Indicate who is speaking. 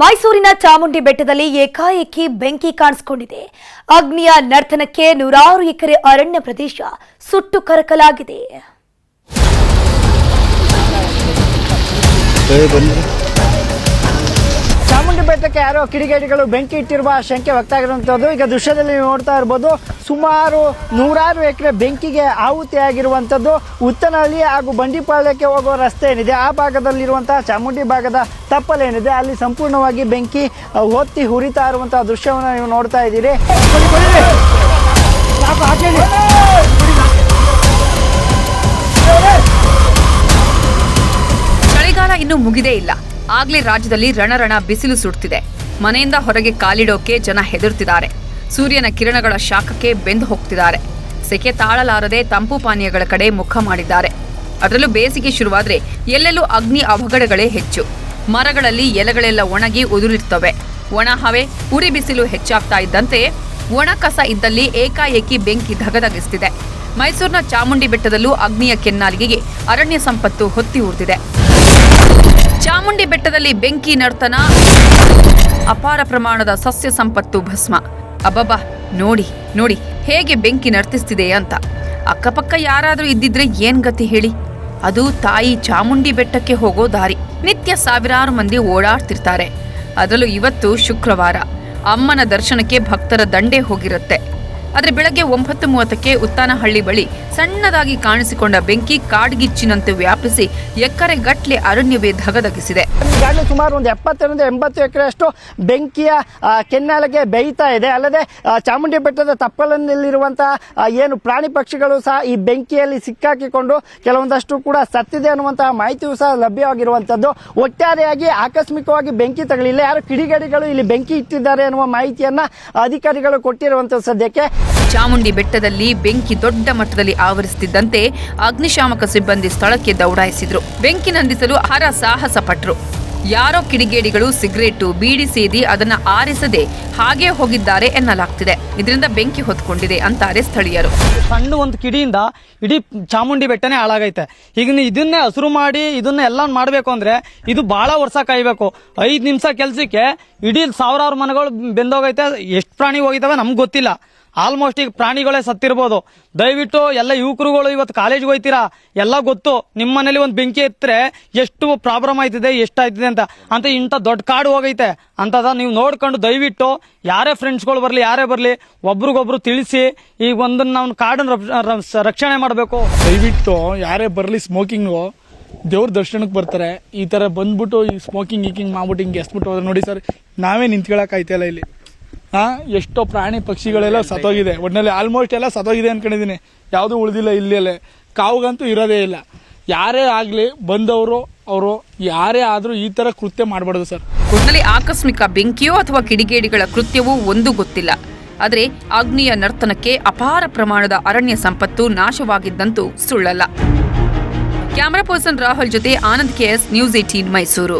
Speaker 1: ಮೈಸೂರಿನ ಚಾಮುಂಡಿ ಬೆಟ್ಟದಲ್ಲಿ ಏಕಾಏಕಿ ಬೆಂಕಿ ಕಾಣಿಸಿಕೊಂಡಿದೆ. ಅಗ್ನಿಯ ನರ್ತನಕ್ಕೆ ನೂರಾರು ಎಕರೆ ಅರಣ್ಯ ಪ್ರದೇಶ ಸುಟ್ಟು ಕರಕಲಾಗಿದೆ.
Speaker 2: ಬೆಟ್ಟಕ್ಕೆ ಯಾರೋ ಕಿಡಿಗೇಡಿಗಳು ಬೆಂಕಿ ಇಟ್ಟಿರುವ ಶಂಕೆ ವ್ಯಕ್ತವಾಗಿರುವಂಥದ್ದು ಈಗ ದೃಶ್ಯದಲ್ಲಿ ನೀವು ನೋಡ್ತಾ ಇರ್ಬೋದು, ಸುಮಾರು ನೂರಾರು ಎಕರೆ ಬೆಂಕಿಗೆ ಆಹುತಿಯಾಗಿರುವಂಥದ್ದು ಉತ್ತನಹಳ್ಳಿ ಹಾಗೂ ಬಂಡಿಪಾಳ್ಯಕ್ಕೆ ಹೋಗುವ ರಸ್ತೆ ಏನಿದೆ, ಆ ಭಾಗದಲ್ಲಿರುವಂತಹ ಚಾಮುಂಡಿ ಭಾಗದ ತಪ್ಪಲೇನಿದೆ. ಅಲ್ಲಿ ಸಂಪೂರ್ಣವಾಗಿ ಬೆಂಕಿ ಹೊತ್ತಿ ಹುರಿತಾ ಇರುವಂತಹ ದೃಶ್ಯವನ್ನು ನೀವು ನೋಡ್ತಾ ಇದ್ದೀರಿ.
Speaker 3: ಚಳಿಗಾಲ ಇನ್ನೂ ಮುಗಿದೇ ಇಲ್ಲ. ಆಗ್ಲೇ ರಾಜ್ಯದಲ್ಲಿ ರಣರಣ ಬಿಸಿಲು ಸುಡ್ತಿದೆ. ಮನೆಯಿಂದ ಹೊರಗೆ ಕಾಲಿಡೋಕೆ ಜನ ಹೆದರ್ತಿದ್ದಾರೆ. ಸೂರ್ಯನ ಕಿರಣಗಳ ಶಾಖಕ್ಕೆ ಬೆಂದು ಹೋಗ್ತಿದ್ದಾರೆ. ಸೆಕೆ ತಾಳಲಾರದೆ ತಂಪು ಪಾನೀಯಗಳ ಕಡೆ ಮುಖ ಮಾಡಿದ್ದಾರೆ. ಅದರಲ್ಲೂ ಬೇಸಿಗೆ ಶುರುವಾದ್ರೆ ಎಲ್ಲೆಲ್ಲೂ ಅಗ್ನಿ ಅವಘಡಗಳೇ ಹೆಚ್ಚು. ಮರಗಳಲ್ಲಿ ಎಲೆಗಳೆಲ್ಲ ಒಣಗಿ ಉದುರಿರ್ತವೆ. ಒಣ ಹವೆ, ಉರಿ ಬಿಸಿಲು ಹೆಚ್ಚಾಗ್ತಾ ಇದ್ದಂತೆ ಒಣ ಕಸ ಇದ್ದಲ್ಲಿ ಏಕಾಏಕಿ ಬೆಂಕಿ ಧಗಧಗಿಸ್ತಿದೆ. ಮೈಸೂರಿನ ಚಾಮುಂಡಿ ಬೆಟ್ಟದಲ್ಲೂ ಅಗ್ನಿಯ ಕೆನ್ನಾಲಿಗೆಗೆ ಅರಣ್ಯ ಸಂಪತ್ತು ಹೊತ್ತಿ ಉರಿದಿದೆ ಚಾಮುಂಡಿ ಬೆಟ್ಟದಲ್ಲಿ ಬೆಂಕಿ ನರ್ತನ. ಅಪಾರ ಪ್ರಮಾಣದ ಸಸ್ಯ ಸಂಪತ್ತು ಭಸ್ಮ. ಅಬ್ಬಬ್ಬಾ, ನೋಡಿ ನೋಡಿ, ಹೇಗೆ ಬೆಂಕಿ ನರ್ತಿಸ್ತಿದೆ ಅಂತ. ಅಕ್ಕಪಕ್ಕ ಯಾರಾದರೂ ಇದ್ದಿದ್ರೆ ಏನ್ ಗತಿ ಹೇಳಿ. ಅದು ತಾಯಿ ಚಾಮುಂಡಿ ಬೆಟ್ಟಕ್ಕೆ ಹೋಗೋ ದಾರಿ. ನಿತ್ಯ ಸಾವಿರಾರು ಮಂದಿ ಓಡಾಡ್ತಿರ್ತಾರೆ. ಅದರಲ್ಲೂ ಇವತ್ತು ಶುಕ್ರವಾರ. ಅಮ್ಮನ ದರ್ಶನಕ್ಕೆ ಭಕ್ತರ ದಂಡೆ ಹೋಗಿರುತ್ತೆ. ಆದ್ರೆ ಬೆಳಗ್ಗೆ ಒಂಬತ್ತು ಮೂವತ್ತಕ್ಕೆ ಉತ್ತಾನಹಳ್ಳಿ ಬಳಿ ಸಣ್ಣದಾಗಿ ಕಾಣಿಸಿಕೊಂಡ ಬೆಂಕಿ ಕಾಡ್ಗಿಚ್ಚಿನಂತೆ ವ್ಯಾಪಿಸಿ ಎಕರೆ ಗಟ್ಲೆ ಅರಣ್ಯವೇ ಧಗಧಗಿಸಿದೆ.
Speaker 2: ಸುಮಾರು ಒಂದು ಎಪ್ಪತ್ತರಿಂದ ಎಂಬತ್ತು ಎಕರೆಯಷ್ಟು ಬೆಂಕಿಯ ಕೆನ್ನಾಲಿಗೆ ಬೇಯ್ತಾ ಇದೆ. ಅಲ್ಲದೆ ಚಾಮುಂಡಿ ಬೆಟ್ಟದ ತಪ್ಪಲಿನಲ್ಲಿರುವಂತಹ ಏನು ಪ್ರಾಣಿ ಪಕ್ಷಿಗಳು ಸಹ ಈ ಬೆಂಕಿಯಲ್ಲಿ ಸಿಕ್ಕಾಕಿಕೊಂಡು ಕೆಲವೊಂದಷ್ಟು ಕೂಡ ಸತ್ತಿದೆ ಅನ್ನುವಂತಹ ಮಾಹಿತಿಯೂ ಸಹ ಲಭ್ಯವಾಗಿರುವಂತದ್ದು ಒಟ್ಟಾರೆಯಾಗಿ ಆಕಸ್ಮಿಕವಾಗಿ ಬೆಂಕಿ ತಗಲಿಲ್ಲ. ಯಾರು ಕಿಡಿಗಡಿಗಳು ಇಲ್ಲಿ ಬೆಂಕಿ ಇಟ್ಟಿದ್ದಾರೆ ಅನ್ನುವ ಮಾಹಿತಿಯನ್ನ ಅಧಿಕಾರಿಗಳು ಕೊಟ್ಟಿರುವಂತಹ ಸದ್ಯಕ್ಕೆ.
Speaker 3: ಚಾಮುಂಡಿ ಬೆಟ್ಟದಲ್ಲಿ ಬೆಂಕಿ ದೊಡ್ಡ ಮಟ್ಟದಲ್ಲಿ ಆವರಿಸುತ್ತಿದ್ದಂತೆ ಅಗ್ನಿಶಾಮಕ ಸಿಬ್ಬಂದಿ ಸ್ಥಳಕ್ಕೆ ದೌಡಾಯಿಸಿದ್ರು. ಬೆಂಕಿ ನಂದಿಸಲು ಹರ ಸಾಹಸ ಪಟ್ರು. ಯಾರೋ ಕಿಡಿಗೇಡಿಗಳು ಸಿಗರೇಟು ಬೀಡಿ ಸೇದಿ ಅದನ್ನ ಆರಿಸದೆ ಹಾಗೆ ಹೋಗಿದ್ದಾರೆ ಎನ್ನಲಾಗ್ತಿದೆ. ಇದರಿಂದ ಬೆಂಕಿ ಹೊತ್ಕೊಂಡಿದೆ ಅಂತಾರೆ ಸ್ಥಳೀಯರು.
Speaker 4: ಸಣ್ಣ ಒಂದು ಕಿಡಿಯಿಂದ ಇಡೀ ಚಾಮುಂಡಿ ಬೆಟ್ಟನೇ ಹಾಳಾಗೈತೆ. ಈಗ ಇದನ್ನೇ ಹಸಿರು ಮಾಡಿ ಇದನ್ನ ಎಲ್ಲ ಮಾಡಬೇಕು ಅಂದ್ರೆ ಇದು ಬಹಳ ವರ್ಷ ಕಾಯ್ಬೇಕು. ಐದು ನಿಮಿಷ ಕೆಲ್ಸಕ್ಕೆ ಇಡೀ ಸಾವಿರಾರು ಮನೆಗಳು ಬೆಂದೋಗೈತೆ. ಎಷ್ಟು ಪ್ರಾಣಿ ಹೋಗಿದಾವೆ ನಮ್ಗೆ ಗೊತ್ತಿಲ್ಲ. ಆಲ್ಮೋಸ್ಟ್ ಈಗ ಪ್ರಾಣಿಗಳೇ ಸತ್ತಿರ್ಬೋದು. ದಯವಿಟ್ಟು ಎಲ್ಲ ಯುವಕರುಗಳು ಇವತ್ತು ಕಾಲೇಜ್ಗೆ ಹೋಯ್ತೀರಾ? ಎಲ್ಲ ಗೊತ್ತು. ನಿಮ್ಮ ಮನೇಲಿ ಒಂದು ಬೆಂಕಿ ಎತ್ತರೆ ಎಷ್ಟು ಪ್ರಾಬ್ಲಮ್ ಆಯ್ತಿದೆ, ಎಷ್ಟಾಯ್ತಿದೆ ಅಂತ. ಅಂತ ಇಂಥ ದೊಡ್ಡ ಕಾಡು ಹೋಗೈತೆ. ಅಂತದ ನೀವು ನೋಡ್ಕೊಂಡು ದಯವಿಟ್ಟು ಯಾರೇ ಫ್ರೆಂಡ್ಸ್ಗಳು ಬರಲಿ, ಯಾರೇ ಬರಲಿ, ಒಬ್ರಿಗೊಬ್ರು ತಿಳಿಸಿ ಈಗ ಒಂದನ್ನು ನಾವು ಕಾಡನ್ನು ರಕ್ಷ- ರಕ್ಷಣೆ ಮಾಡಬೇಕು.
Speaker 5: ದಯವಿಟ್ಟು ಯಾರೇ ಬರಲಿ ಸ್ಮೋಕಿಂಗು ದೇವ್ರ ದರ್ಶನಕ್ಕೆ ಬರ್ತಾರೆ. ಈ ಥರ ಬಂದ್ಬಿಟ್ಟು ಈ ಸ್ಮೋಕಿಂಗ್ ಗೀಕಿಂಗ್ ಮಾಡ್ಬಿಟ್ಟು ಹಿಂಗೆ ಎಸ್ಬಿಟ್ಟು ಹೋದ್ರೆ ನೋಡಿ ಸರ್, ನಾವೇ ನಿಂತ್ಕೊಳಕ್ಕಾಯ್ತಲ್ಲ ಇಲ್ಲಿ. ಎಷ್ಟೋ ಪ್ರಾಣಿ ಪಕ್ಷಿಗಳೆಲ್ಲ ಸತ್ತೋಗಿದೆ. ಒಟ್ಟಿನಲ್ಲಿ ಆಲ್ಮೋಸ್ಟ್ ಎಲ್ಲ ಸತ್ತೋಗಿದೆ ಅನ್ಕೊಂಡಿದ್ದೀನಿ. ಯಾವುದೂ ಉಳಿದಿಲ್ಲ ಇಲ್ಲೆಲ್ಲ ಕಾವುಗಂತೂ ಇರೋದೇ ಇಲ್ಲ. ಯಾರೇ ಆಗಲಿ ಬಂದವರು ಅವರು ಯಾರೇ ಆದರೂ ಈ ಥರ ಕೃತ್ಯ ಮಾಡಬಾರ್ದು ಸರ್.
Speaker 3: ಒಟ್ಟಿನಲ್ಲಿ ಆಕಸ್ಮಿಕ ಬೆಂಕಿಯೋ ಅಥವಾ ಕಿಡಿಗೇಡಿಗಳ ಕೃತ್ಯವೋ ಒಂದು ಗೊತ್ತಿಲ್ಲ. ಆದರೆ ಅಗ್ನಿಯ ನರ್ತನಕ್ಕೆ ಅಪಾರ ಪ್ರಮಾಣದ ಅರಣ್ಯ ಸಂಪತ್ತು ನಾಶವಾಗಿದ್ದಂತೂ ಸುಳ್ಳಲ್ಲ. ಕ್ಯಾಮರಾ ಪರ್ಸನ್ ರಾಹುಲ್ ಜೊತೆ Anand KS news eighteen Mysuru.